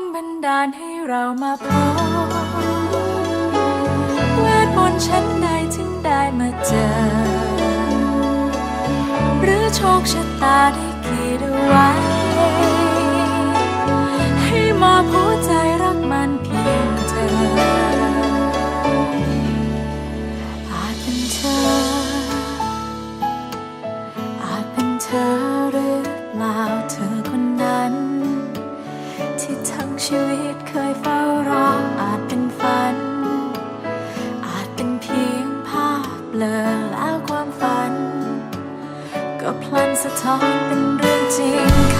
นบันดาลให้เรามาพบเวทมนต์ชั้นใดถึงได้มาเจอ หรือโชคชะตาได้ขีดไว้ ให้มาพบใจรักมันเพียงเธอ อาจเป็นเธอ อาจเป็นเธอ ชีวิตเคยเฝ้ารออาจเป็นฝัน อาจเป็นเพียงภาพเลอแล้วความฝัน ก็พลันสะท้อนเป็นเรื่องจริง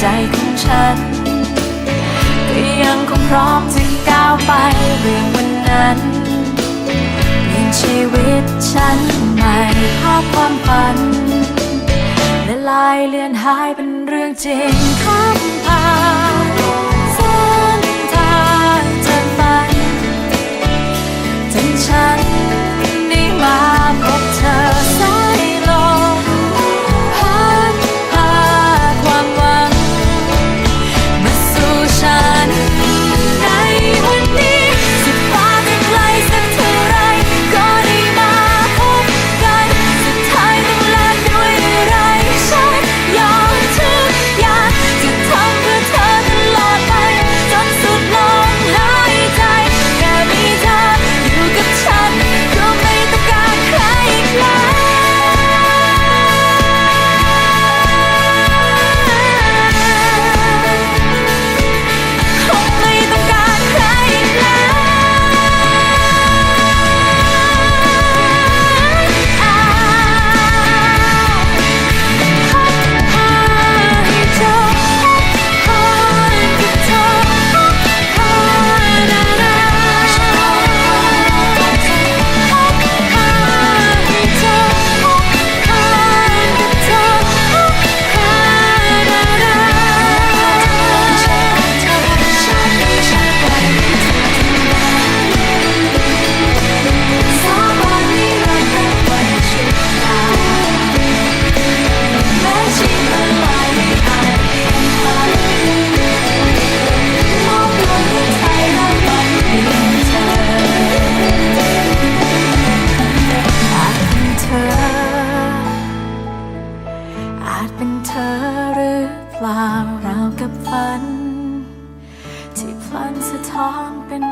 ใจของฉัน ก็ยังคงพร้อมจะก้าวไปเรื่องวันนั้นเปลี่ยนชีวิตฉันใหม่ภาพความฝันและลายเลือนหายเป็นเรื่องจริงข้ามผ่าน อาจเป็นเธอหรือเปล่าราวกับฝัน ที่พลันสะท้อนเป็น